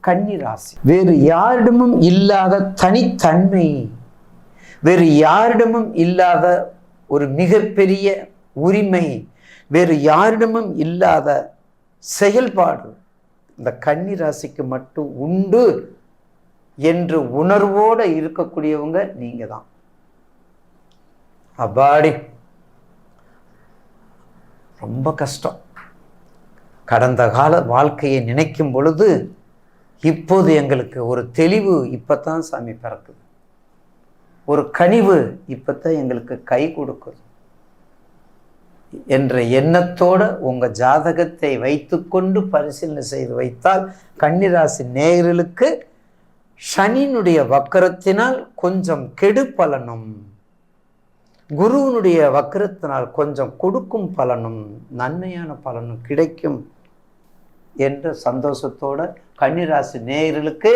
கன்னி ராசி வேறு யாரிடமும் இல்லாத தனித்தன்மை. வேறு யாரிடமும் இல்லாத ஒரு மிகப்பெரிய உரிமை. வேறு யாரிடமும் இல்லாத செயல்பாடு. இந்த கன்னிராசிக்கு மட்டும் உண்டு என்று உணர்வோடு இருக்கக்கூடியவங்க நீங்க தான் அப்பாடி. ரொம்ப கஷ்டம். கடந்த கால வாழ்க்கையை நினைக்கும் பொழுது இப்போது எங்களுக்கு ஒரு தெளிவு இப்போத்தான் சாமி பிறக்குது. ஒரு கனிவு இப்போத்தான் எங்களுக்கு கை கொடுக்குது. என்ற எண்ணத்தோடு உங்கள் ஜாதகத்தை வைத்துக்கொண்டு பரிசீலனை செய்து வைத்தால் கன்னிராசி நேயர்களுக்கு சனியினுடைய வக்கரத்தினால் கொஞ்சம் கெடு பலனும் குருவினுடைய வக்கரத்தினால் கொஞ்சம் கொடுக்கும் பலனும் நன்மையான பலனும் கிடைக்கும். என்ற சந்தோஷத்தோட கன்னிராசி நேயர்களுக்கு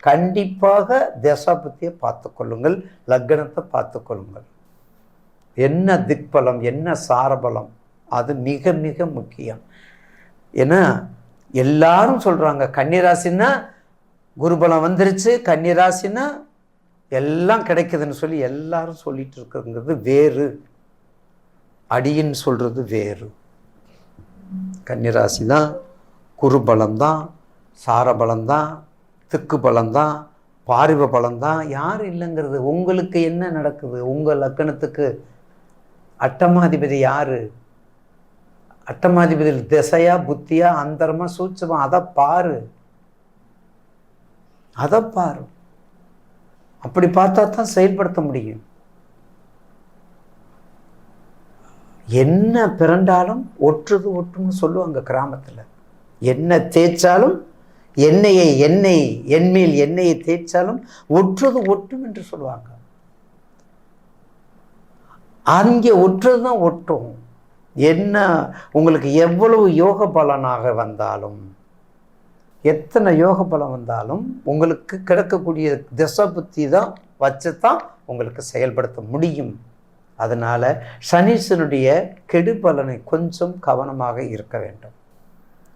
கண்டிப்பாக தசாபத்தியை பார்த்து கொள்ளுங்கள் லக்னத்தை பார்த்து கொள்ளுங்கள். என்ன திக்பலம் என்ன சாரபலம் அது மிக மிக முக்கியம். ஏன்னா எல்லாரும் சொல்கிறாங்க கன்னிராசின்னா குருபலம் வந்துருச்சு கன்னிராசின்னா எல்லாம் கிடைக்குதுன்னு சொல்லி எல்லாரும் சொல்லிட்டு இருக்குங்கிறது வேறு. அடின்னு சொல்கிறது வேறு. கன்னிராசி தான் குருபலம் தான் சாரபலம் தான் திக்கு பலம் பாரிப பலம் தான் யார் இல்லைங்கிறது உங்களுக்கு என்ன நடக்குது? உங்கள் லக்கணத்துக்கு அட்டமாதிபதி யார்? அட்டமாதிபதி திசையா புத்தியா அந்தரமா சூட்சமா அதை பாரு. அதை பாரு. அப்படி பார்த்தா தான் செயல்படுத்த முடியும். என்ன பிறண்டாலும் ஒற்றுது ஒட்டுன்னு சொல்லுவாங்க கிராமத்தில். என்ன தேய்ச்சாலும் எண்ணெயை எண்ணெய் எண்மையில் எண்ணெயை தேய்ச்சாலும் ஒற்றுது ஒட்டும் என்று சொல்லுவாங்க. அங்கே ஒற்றுது தான் ஒட்டும். என்ன உங்களுக்கு எவ்வளவு யோக பலனாக வந்தாலும் எத்தனை யோக பலம் வந்தாலும் உங்களுக்கு கிடைக்கக்கூடிய திசை புத்தி தான் வச்சு தான் உங்களுக்கு செயல்படுத்த முடியும். அதனால் சனீசனுடைய கெடு பலனை கொஞ்சம் கவனமாக இருக்க வேண்டும்.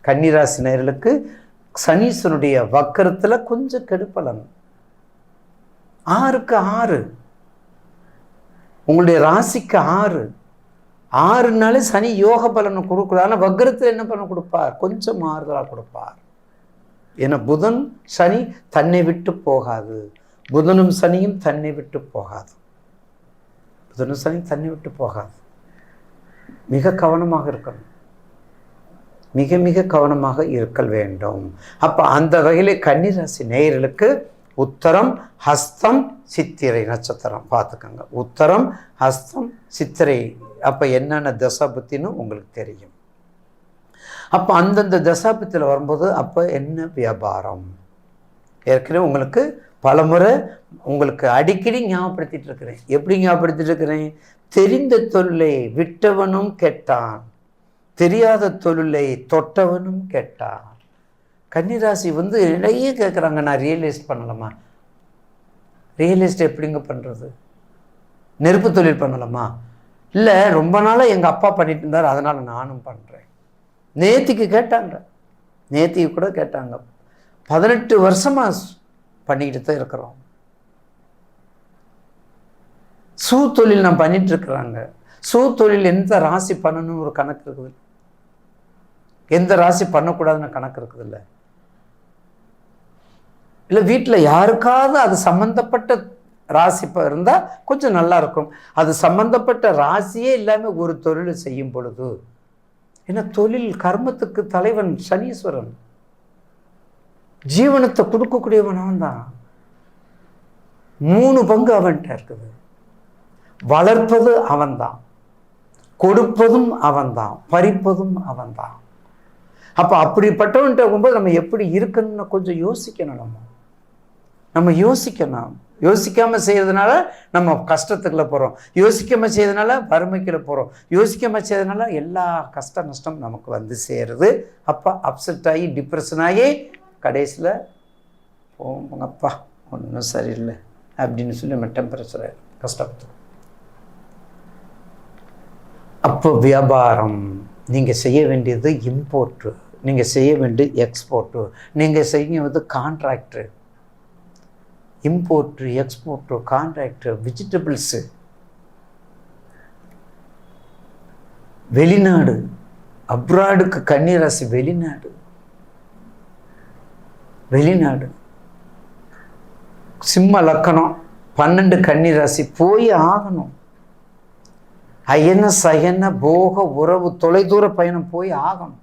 கன்னிராசி நேர்களுக்கு சனீஸ்வனுடைய வக்கரத்தில் கொஞ்சம் கெடுப்பலன் ஆறுக்கு ஆறு. உங்களுடைய ராசிக்கு ஆறு. ஆறுனாலே சனி யோக பலனை கொடுக்குறாரு. ஆனால் வக்கரத்தில் என்ன பண்ண கொடுப்பார்? கொஞ்சம் மாறுதலாக கொடுப்பார். ஏன்னா புதன் சனி தன்னை விட்டு போகாது. புதனும் சனியும் தன்னை விட்டு போகாது. புதனும் சனி தன்னை விட்டு போகாது. மிக கவனமாக இருக்கணும். மிக மிக கவனமாக இருக்கல் வேண்டும். அப்போ அந்த வகையில் கன்னிராசி நேயர்களுக்கு உத்தரம் ஹஸ்தம் சித்திரை நட்சத்திரம். பார்த்துக்கோங்க. உத்தரம் ஹஸ்தம் சித்திரை. அப்போ என்னென்ன தசாபத்தின்னு உங்களுக்கு தெரியும். அப்போ அந்தந்த தசாபத்தில் வரும்போது அப்போ என்ன வியாபாரம்? ஏற்கனவே உங்களுக்கு பலமுறை உங்களுக்கு அடிக்கடி ஞாபகப்படுத்திட்டு இருக்கிறேன். எப்படி ஞாபகப்படுத்திட்டு இருக்கிறேன்? தெரிந்த தொல்லை விட்டவனும் கெட்டான். தெரியாத தொழிலை தொட்டவனும் கேட்டான். கன்னிராசி வந்து நிறைய கேட்குறாங்க நான் ரியல் பண்ணலாமா? ரியல் எஸ்ட் எப்படிங்க பண்ணுறது நெருப்பு தொழில் பண்ணலாமா? இல்லை ரொம்ப நாளாக எங்கள் அப்பா பண்ணிட்டு இருந்தார் அதனால் நானும் பண்ணுறேன் நேத்திக்கு கேட்டாங்க. நேத்திக்கு கூட கேட்டாங்க. பதினெட்டு வருஷமாக பண்ணிக்கிட்டு தான் இருக்கிறோம். சூ தொழில் நான் பண்ணிகிட்டு இருக்கிறாங்க. சூ தொழில் எந்த ராசி பண்ணணும்னு ஒரு கணக்கு இருக்குது எந்த ராசி பண்ணக்கூடாதுன்னு கணக்கு இருக்குது இல்லை. இல்லை வீட்டில் யாருக்காவது அது சம்மந்தப்பட்ட ராசி இருந்தால் கொஞ்சம் நல்லா இருக்கும். அது சம்மந்தப்பட்ட ராசியே இல்லாமல் ஒரு தொழில் செய்யும் பொழுது ஏன்னா தொழில் கர்மத்துக்கு தலைவன் சனீஸ்வரன். ஜீவனத்தை கொடுக்கக்கூடியவன் அவன் தான் மூணு பங்கு அவன்கிட்ட இருக்குது. வளர்ப்பது அவன்தான். கொடுப்பதும் அவன்தான் பறிப்பதும் அவன்தான். அப்போ அப்படிப்பட்டவன்கிட்ட போகும்போது நம்ம எப்படி இருக்கணும்னு கொஞ்சம் யோசிக்கணும் நம்ம. நம்ம யோசிக்கணும். யோசிக்காமல் செய்கிறதுனால நம்ம கஷ்டத்துக்குள்ள போகிறோம் யோசிக்காமல் செய்யறதுனால வறுமைக்குள்ள போகிறோம் யோசிக்காமல் செய்யறதுனால எல்லா கஷ்ட நஷ்டம் நமக்கு வந்து சேருது. அப்போ அப்செட் ஆகி டிப்ரெஷன் ஆகி கடைசியில் போங்கப்பா ஒன்றும் சரியில்லை அப்படின்னு சொல்லி நம்ம டெம்பரேச்சரை கஷ்டப்பட்டு அப்போ வியாபாரம் நீங்கள் செய்ய வேண்டியது இம்போர்ட்டு நீங்கள் செய்ய வேண்டியது எக்ஸ்போர்ட்டு நீங்கள் செய்யுவது contract import export contract vegetables வெளிநாடு அப்ராடுக்கு கன்னிராசி வெளிநாடு. வெளிநாடு. சிம்ம லக்கணம் பன்னெண்டு கன்னிராசி போய் ஆகணும். அயன சயன போக உறவு தொலைதூர பயணம் போய் ஆகணும்.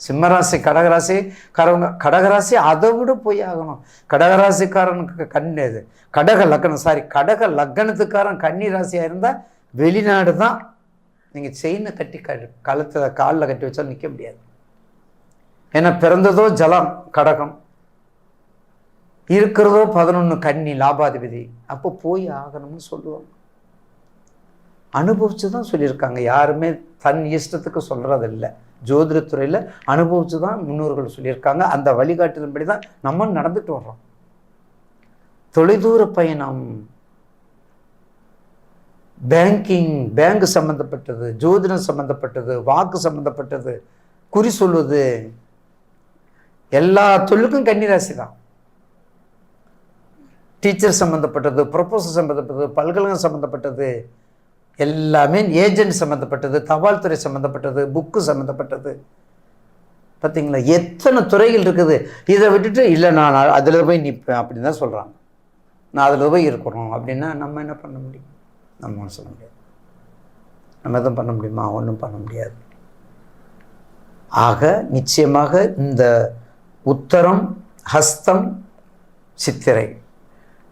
சிம்மராசி கடகராசி காரவங்க கடகராசி அதை விட போய் ஆகணும். கடகராசிக்காரனுக்கு கண் இது கடக லக்கணம் சாரி கடக லக்கணத்துக்காரன் கன்னி ராசியாக இருந்தால் வெளிநாடு தான் நீங்கள் செயினை கட்டி க கழுத்தில் காலில் கட்டி வச்சாலும் நிற்க முடியாது. ஏன்னா பிறந்ததோ ஜலம் கடகம். இருக்கிறதோ பதினொன்று கன்னி லாபாதிபதி. அப்போ போய் ஆகணும்னு சொல்லுவாங்க. அனுபவிச்சு தான் சொல்லியிருக்காங்க. யாருமே தன் இஷ்டத்துக்கு சொல்கிறதில்ல ஜோதிடத்துறையில் அனுபவிச்சு தான் முன்னோர்கள் சொல்லியிருக்காங்க. அந்த வழிகாட்டுதன்படி தான் நம்ம நடந்துட்டு வர்றோம். தொலைதூர பயணம். பேங்கிங் பேங்க் சம்மந்தப்பட்டது ஜோதிடம் சம்மந்தப்பட்டது வாக்கு சம்மந்தப்பட்டது குறி சொல்வது. எல்லா தொழிலுக்கும் கன்னிராசி தான் டீச்சர் சம்மந்தப்பட்டது ப்ரொஃபஸர் சம்மந்தப்பட்டது பல்கலைக்கழகம் சம்மந்தப்பட்டது எல்லாமே ஏஜென்ட் சம்மந்தப்பட்டது தபால் துறை சம்மந்தப்பட்டது புக்கு சம்மந்தப்பட்டது பார்த்தீங்களா எத்தனை துறைகள் இருக்குது? இதை விட்டுட்டு இல்லை நான் அதில் போய் நிற்பேன் அப்படின்னு தான் சொல்கிறாங்க நான் அதில் போய் இருக்கணும் அப்படின்னா நம்ம என்ன பண்ண முடியும்? நம்ம ஒன்றும் சொல்ல முடியாது. நம்ம எதுவும் பண்ண முடியுமா? ஒன்றும் பண்ண முடியாது. ஆக நிச்சயமாக இந்த உத்தரம் ஹஸ்தம் சித்திரை.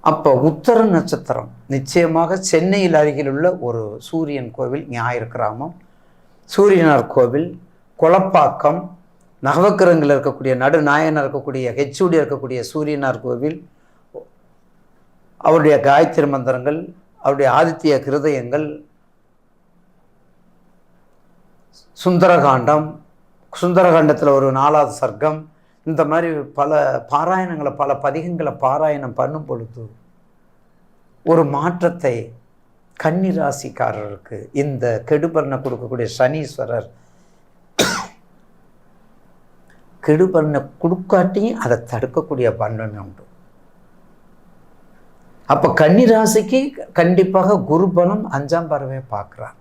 அப்போ உத்தர நட்சத்திரம் நிச்சயமாக சென்னையில் அருகில் உள்ள ஒரு சூரியன் கோவில் ஞாயிறு கிராமம். சூரியனார் கோவில் கொலப்பாக்கம் நவக்கிரகங்கள் இருக்கக்கூடிய நடுநாயனாக இருக்கக்கூடிய ஹெச்ஓடி இருக்கக்கூடிய சூரியனார் கோவில் அவருடைய காயத்ரி மந்திரங்கள் அவருடைய ஆதித்ய கிருதயங்கள் சுந்தரகாண்டம் சுந்தரகாண்டத்தில் ஒரு நாலாவது சர்க்கம் இந்த மாதிரி பல பாராயணங்களை பல பதிகங்களை பாராயணம் பண்ணும் பொழுது ஒரு மாற்றத்தை கன்னி ராசிக்காரருக்கு இந்த கெடுபலனை கொடுக்கக்கூடிய சனீஸ்வரர் கெடுபலனை கொடுக்காட்டியும் அதை தடுக்கக்கூடிய வன்மை உண்டு. அப்போ கன்னி ராசிக்கு கண்டிப்பாக குரு பலம் அஞ்சாம் பறவையை பார்க்குறார்.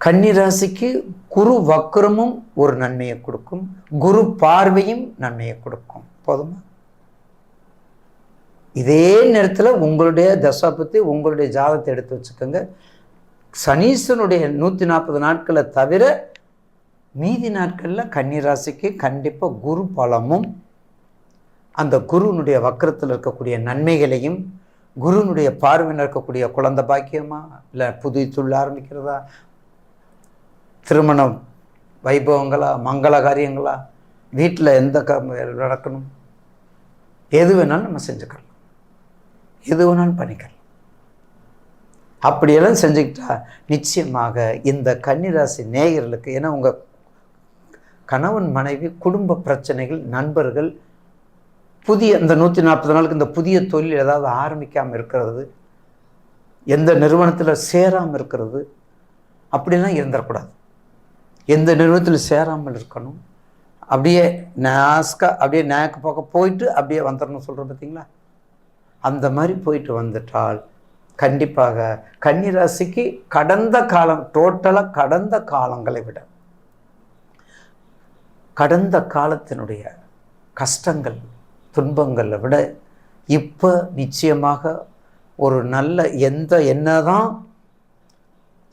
கன்னிராசிக்கு குரு வக்ரமும் ஒரு நன்மையை கொடுக்கும். குரு பார்வையும் நன்மையை கொடுக்கும். போதுமா? இதே நேரத்தில் உங்களுடைய தசாபத்தை உங்களுடைய ஜாதத்தை எடுத்து வச்சுக்கோங்க. சனீசனுடைய நூற்றி நாற்பது நாட்களை தவிர மீதி நாட்களில் கன்னிராசிக்கு கண்டிப்பாக குரு பலமும் அந்த குருனுடைய வக்கரத்தில் இருக்கக்கூடிய நன்மைகளையும் குருனுடைய பார்வையில் இருக்கக்கூடிய குழந்தை பாக்கியமா இல்லை புது தொழில் ஆரம்பிக்கிறதா திருமணம் வைபவங்களா மங்கள காரியங்களா வீட்டில் எந்த க நடக்கணும்? எது வேணாலும் நம்ம செஞ்சுக்கலாம். எது வேணாலும் பண்ணிக்கலாம். அப்படியெல்லாம் செஞ்சுக்கிட்டா நிச்சயமாக இந்த கன்னிராசி நேயர்களுக்கு ஏன்னா உங்கள் கணவன் மனைவி குடும்ப பிரச்சனைகள் நண்பர்கள் புதிய இந்த நூற்றி நாற்பது நாளுக்கு இந்த புதிய தொழில் ஏதாவது ஆரம்பிக்காமல் இருக்கிறது எந்த நிறுவனத்தில் சேராமல் இருக்கிறது அப்படிலாம் இருந்துடக்கூடாது எந்த நிறுவனத்தில் சேராமல் இருக்கணும். அப்படியே நாஸ்கா அப்படியே நேக்கு பக்கம் போயிட்டு அப்படியே வந்துடணும் சொல்கிறோம் பார்த்தீங்களா அந்த மாதிரி போயிட்டு வந்துட்டால் கண்டிப்பாக கன்னிராசிக்கு கடந்த காலம் டோட்டலாக கடந்த காலங்களை விட கடந்த காலத்தினுடைய கஷ்டங்கள் துன்பங்களை விட இப்போ நிச்சயமாக ஒரு நல்ல எந்த என்னதான்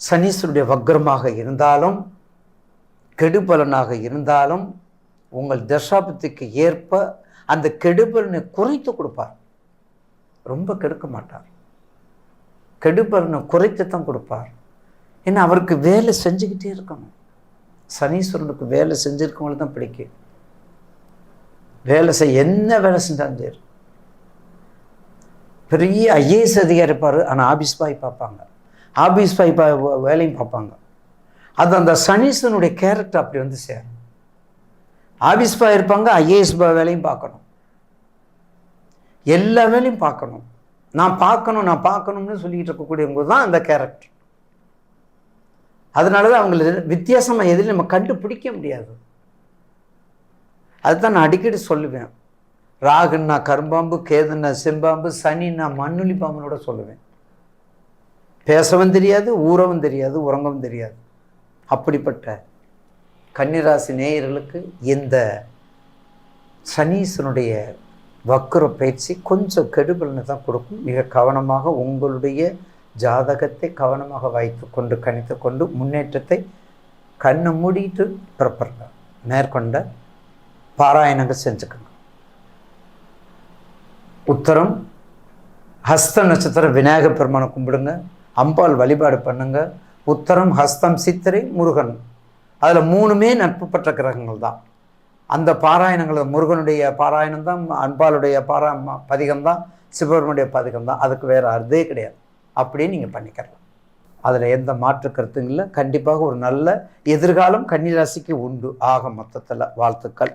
சனீஸ்வருடைய வக்ரமாக இருந்தாலும் கெடுபலனாக இருந்தாலும் உங்கள் தசாபத்துக்கு ஏற்ப அந்த கெடுபலனை குறைத்து கொடுப்பார். ரொம்ப கெடுக்க மாட்டார். கெடுபலனை குறைத்து தான் கொடுப்பார். ஏன்னா அவருக்கு வேலை செஞ்சுக்கிட்டே இருக்கணும். சனீஸ்வரனுக்கு வேலை செஞ்சுருக்கவங்களுக்கு தான் பிடிக்கும். வேலை செய்ய என்ன வேலை செஞ்சாலும் சரி. பெரிய ஐஏஎஸ் அதிகாரி இருப்பார் ஆனால் ஆபீஸ் பாய் பார்ப்பாங்க. ஆபீஸ் பாய் பா வேலையும் பார்ப்பாங்க. அது அந்த சனீஸ்வரனுடைய கேரக்டர் அப்படி வந்து சேரும். ஆபிஸ்பா இருப்பாங்க ஐஏஎஸ் பா வேலையும் பார்க்கணும். எல்லா வேலையும் பார்க்கணும். நான் பார்க்கணும் நான் பார்க்கணும்னு சொல்லிக்கிட்டு இருக்கக்கூடியவங்க தான் அந்த கேரக்டர் அதனால தான் அவங்கள வித்தியாசமாக எதில் நம்ம கண்டுபிடிக்க முடியாது. அதுதான் நான் அடிக்கடி சொல்லுவேன். ராகுன்னா கரும்பாம்பு கேதுன்னா செம்பாம்பு சனின்னா மண்ணுளி பாம்புனோட சொல்லுவேன். பேசவும் தெரியாது ஊறவும் தெரியாது உறங்கவும் தெரியாது. அப்படிப்பட்ட கன்னிராசி நேயர்களுக்கு இந்த சனீசனுடைய வக்கர பயிற்சி கொஞ்சம் கெடுபலனை தான் கொடுக்கும். மிக கவனமாக உங்களுடைய ஜாதகத்தை கவனமாக வைத்து கொண்டு கணித்து கொண்டு முன்னேற்றத்தை கண்ணை மூடிட்டு பிறப்பிருங்க மேற்கொண்ட பாராயணங்கள் செஞ்சுக்கணும் உத்தரம் ஹஸ்த நட்சத்திரம் விநாயகர் பெருமானை கும்பிடுங்க. அம்பாள் வழிபாடு பண்ணுங்கள் உத்தரம் ஹஸ்தம் சித்திரை முருகன். அதில் மூணுமே நட்பு பெற்ற கிரகங்கள் தான். அந்த பாராயணங்கள் முருகனுடைய பாராயணம் தான் அன்பாளுடைய பாரா பதிகம் தான் சிவபெருமனுடைய பதிகம் தான். அதுக்கு வேறு அர்த்தே கிடையாது. அப்படியே நீங்கள் பண்ணிக்கலாம். அதில் எந்த மாற்று கருத்தும் இல்லை. கண்டிப்பாக ஒரு நல்ல எதிர்காலம் கன்னிராசிக்கு உண்டு. ஆக மொத்தத்தில் வாழ்த்துக்கள்.